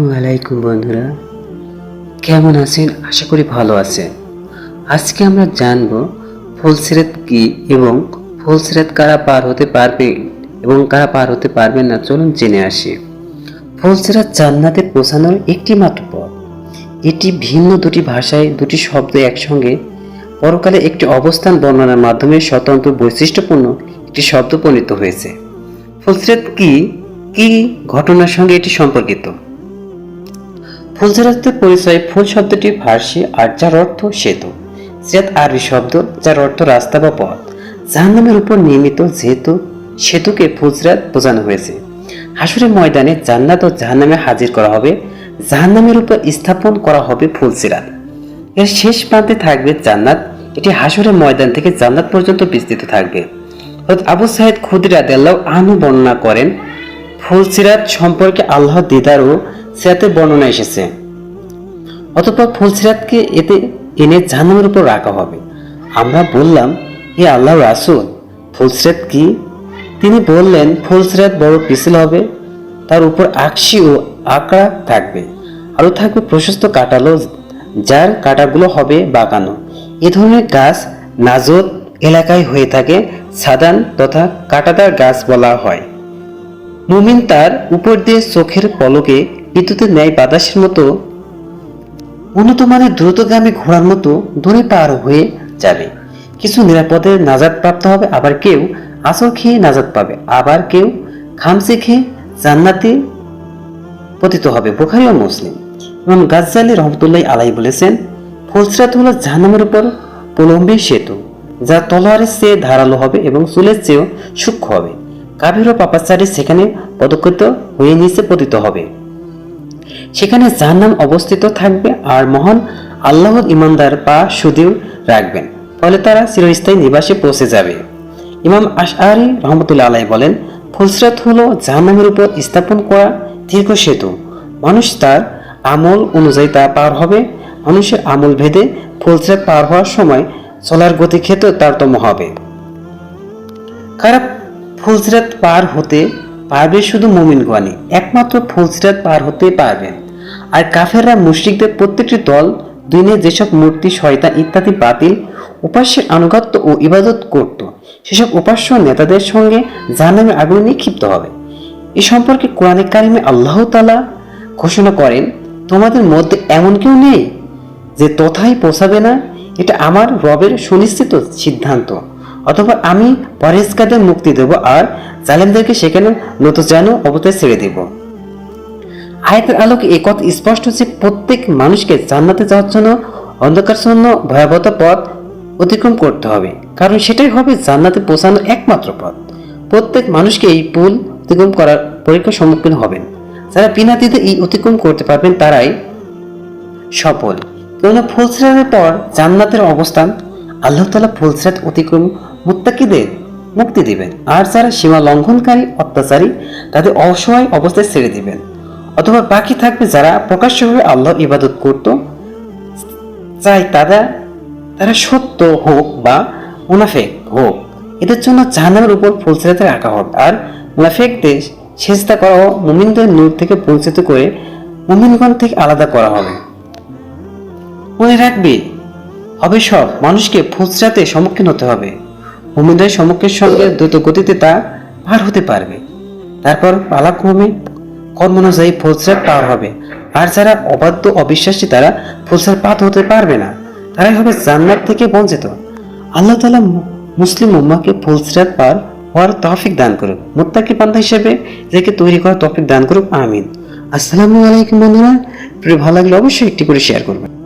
আসসালামু আলাইকুম বন্ধুরা। কেমন আছেন? আশা করি ভালো আছেন। আজকে আমরা জানব ফুলসিরাত কি এবং ফুলসিরাত কারা পার হতে পারবে এবং কারা পার হতে পারবে না? চলুন জেনে আসি। ফুলসিরাত জান্নাতে পৌঁছানোর একটি মাত্র পথ। এটি ভিন্ন দুটি ভাষায় দুটি শব্দ একসঙ্গে পরকালে একটি অবস্থান বর্ণনার মাধ্যমে স্বতন্ত্র বৈশিষ্ট্যপূর্ণ একটি শব্দ পরিণত হয়েছে। ফুলসিরাত কি? কি ঘটনার সঙ্গে এটি সম্পর্কিত? ফুলসিরাতের পরিচয় ফুল শব্দটি ফার্সি আর যার অর্থ সেতু। সিরাত আরবি শব্দ, যার অর্থ রাস্তা বা পথ। জাহান্নামের উপর নির্মিত যেহেতু সেতুকে ফুলসিরাত বোঝানো হয়েছে। হাসুরের ময়দানে জান্নাত ও জাহান্নামে হাজির করা হবে। জাহান্নামের উপর স্থাপন করা হবে ফুলসিরাত এর শেষ প্রান্তে থাকবে জান্নাত। এটি হাসুরের ময়দান থেকে জান্নাত পর্যন্ত বিস্তৃত থাকবে। আবু সাহেদ খুদরি রাদিয়াল্লাহু আনহু বর্ণনা করেন ফুলসিরাত সম্পর্কে আল্লাহ দিদার ও সিরাতে বর্ণনা এসেছে। অতঃপর ফুলসিরাতকে এতে এনে জাহান্নামের উপর রাখা হবে। আমরা বললাম, হে আল্লাহ রাসূল ফুলসিরাত কি? তিনি বললেন ফুলসিরাত বড় পিছিল হবে, তার উপর আকশি ও আঁকড়া থাকবে আরও থাকবে প্রশস্ত কাটালো, যার কাটাগুলো হবে বাঁকানো। এ ধরনের গাছ নাজত এলাকায় হয়ে থাকে, সাদান তথা কাটাদার গাছ বলা হয়। মুমিন তার উপর দিয়ে চোখের পলকে বিদ্যুতের ন্যায় বাতাসের মতো উন্নত মানের দ্রুতগামী ঘোড়ার মতো দূরে পার হয়ে যাবে। কিছু নিরাপদে নাজাদ প্রাপ্ত হবে, আবার কেউ আসর খেয়ে নাজাদ পাবে, আবার কেউ খামসে খেয়ে জান্নাতে পতিত হবে। বোখারি ও মুসলিম। এবং গাজ্জালি রহমতুল্লাহ আলাই বলেছেন ফুলসরাত হলো জাহান্নামের উপর প্রলম্বী সেতু, যা তলোয়ারের চেয়ে ধারালো হবে এবং চুলের চেয়েও সূক্ষ্ম হবে। কাবির পাপাচারী সেখানে পদক্ষিত হয়ে নিচে পতিত হবে। সেখানে জাহান্নাম অবস্থিত থাকবে আর মহান আল্লাহর ইমানদার পা সুদীর রাখবেন। ফলে তারা চিরস্থায়ী নিবাসে পৌঁছে যাবে। ইমাম আশআরি রহমতুল্লাহ আলাই বলেন, ফুলসরাত হলো জাহান্নামের উপর স্থাপন করা দীর্ঘ সেতু। মানুষ তার আমল অনুযায়ী তা পার হবে। মানুষের আমল ভেদে ফুলসরাত পার হওয়ার সময় চলার গতি ক্ষেত্রে তারতম্য হবে। খারাপ ফুলসিরাত পার হতে পারবে শুধু মুমিনগণই একমাত্র ফুলসিরাত পার হতে পারবেন আর কাফেররা মুশরিকদের প্রত্যেকটি দল, দিনে যেসব মূর্তি, শয়তান ইত্যাদি বাতিল, উপাস্যের আনুগত্য ও ইবাদত করত, সেসব উপাস্য নেতাদের সঙ্গে জাহান্নামের আগুনে নিক্ষিপ্ত হবে। এ সম্পর্কে কোরআনে কারিমে আল্লাহ তালা ঘোষণা করেন, তোমাদের মধ্যে এমন কেউ নেই যে তথাই পোষাবে না? এটা আমার রবের সুনিশ্চিত সিদ্ধান্ত। অথবা আমি পরেজকাদের মুক্তি দেব আর জালেমদেরকে সেখানে নত যেন অবতায় ছেড়ে দেব। আয়াতের আলোকে এ কথা স্পষ্ট যে প্রত্যেক মানুষকে জান্নাতে যাওয়ার জন্য অন্ধকারচ্ছন্ন ভয়াবহতা পথ অতিক্রম করতে হবে, কারণ সেটাই হবে জান্নাতে পৌঁছানোর একমাত্র পথ। প্রত্যেক মানুষকে এই পুল অতিক্রম করার পরীক্ষার সম্মুখীন হবেন। যারা বিনা দিতে এই অতিক্রম করতে পারবেন তারাই সফল। কেননা ফুলসিরাতের পর জান্নাতের অবস্থান আল্লাহ তালা ফুলসিরাত অতিক্রম মুত্তাকিদের মুক্তি দিবেন। আর যারা সীমা লঙ্ঘনকারী, অত্যাচারী, তাদের অসহায় অবস্থায় ছেড়ে দিবেন। অথবা বাকি থাকবে যারা প্রকাশ্যভাবে আল্লাহ ইবাদত করত, চাই তারা তারা সত্য হোক বা মুনাফেক হোক। এদের জন্য জাহান্নামের উপর ফুলসিরাতে রাখা হবে আর মুনাফেকদের চেষ্টা করা ও মুমিনদের নূর থেকে পরিচিত করে মুমিনগণ থেকে আলাদা করা হবে। মনে রাখবে হবে সব মানুষকে ফুসরাতে সম্মুখীন হতে হবে। মুমিনদের সম্মুখের সঙ্গে দ্রুত গতিতে তা পার হতে পারবে। তারপর পালাক্রমে কর্ম অনুযায়ী ফুলসরাত পার হবে। আর যারা অবাধ্য, অবিশ্বাসী, তারা ফুলসরাত পাত হতে পারবে না। তারাই হবে জান্নাত থেকে বঞ্চিত। আল্লাহ তালা মুসলিম উম্মাকে ফুলসরাত পার হওয়ার তৌফিক দান করুক। মুত্তাকি পান্তা হিসেবে যাকে তৈরি করার তৌফিক দান করুক। আমিন। আসসালামু আলাইকুম বন্ধুরা। ভিডিও ভালো লাগলে অবশ্যই একটি করে শেয়ার করবেন।